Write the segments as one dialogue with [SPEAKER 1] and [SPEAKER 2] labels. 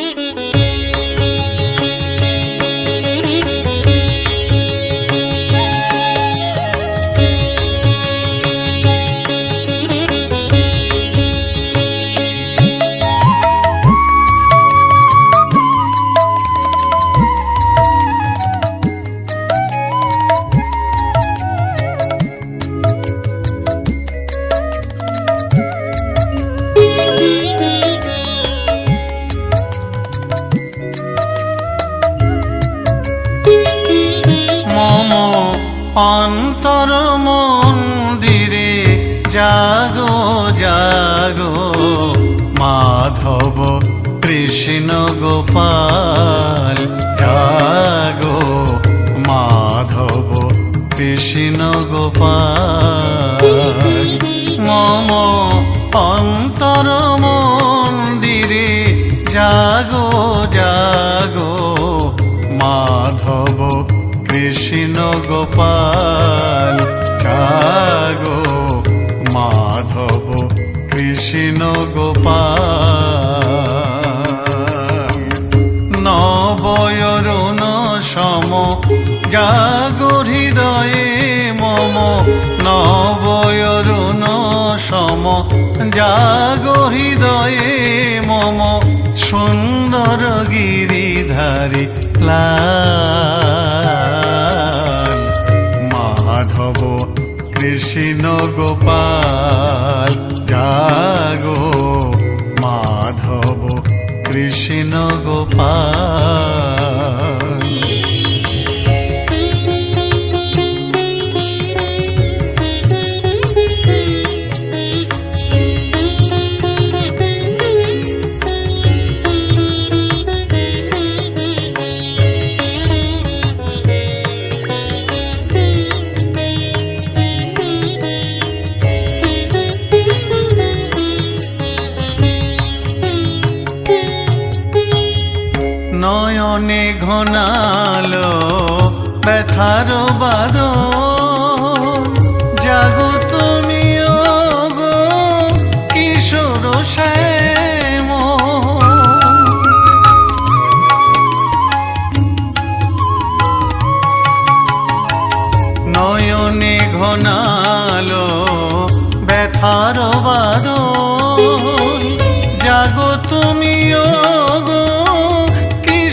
[SPEAKER 1] thank you অন্তর মন্দিরে জাগো জাগো। মাধব কৃষ্ণ গোপাল, জাগো। মাধব কৃষ্ণ গোপাল। মম অন্তর মন্দিরে জাগো কৃষ্ণ গোপাল জাগো মাধব কৃষ্ণ গোপাল নবয়রুণ সম, জাগো হৃদয়ে মম, নবয়রুণ সম, জাগো হৃদয়ে মম, সুন্দর গিরিধারী লাল। কৃষ্ণ গোপাল জাগো মাধব কৃষ্ণ গোপাল। নয়নে ঘনালো ব্যথার জাগো তুমি গো কিশোর শ্যাম। নয়নে ঘনালো ব্যথার বাদল জাগো তুমি গো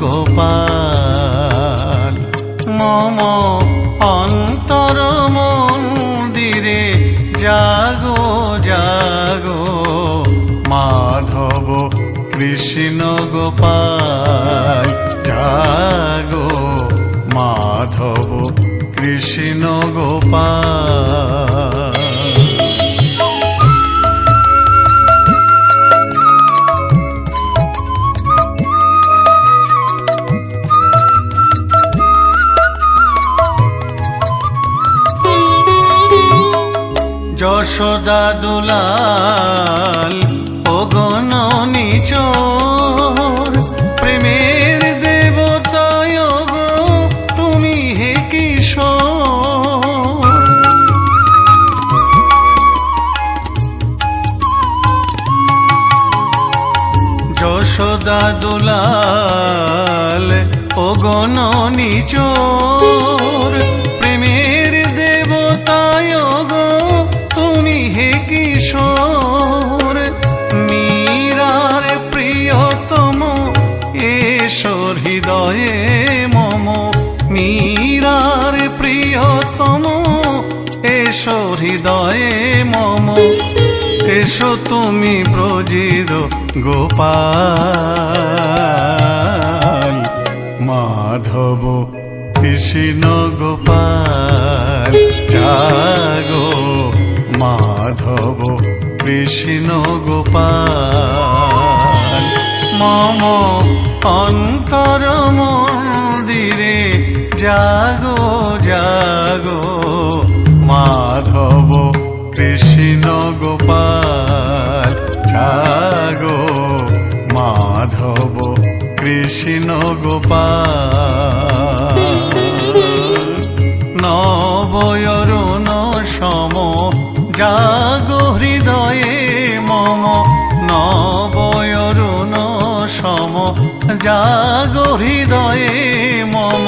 [SPEAKER 1] গোপাল মম অন্তর মন্দিরে জাগো জাগো। মাধব কৃষ্ণ গোপাল জাগো। মাধব কৃষ্ণ গোপাল। যশোদা দুলাল ওগন নিচোর প্রেমের দেবতায় গো তুমি হে কিশোর। যশোদা দুলাল ওগন নিচোর হৃদয়ে মম, মীরার প্রিয়তম। এসো হৃদয়ে মম, এসো তুমি ব্রজির গোপাল। মাধব, কৃষ্ণ গোপাল, জাগো। মাধব, কৃষ্ণ গোপাল, মম অন্তর মন্দিরে জাগো জাগো। মাধব কৃষ্ণ গোপাল জাগো। মাধব কৃষ্ণ গোপাল নবয়রুণ সম, জাগো হৃদয়ে মম। জাগো হৃদয়ে মম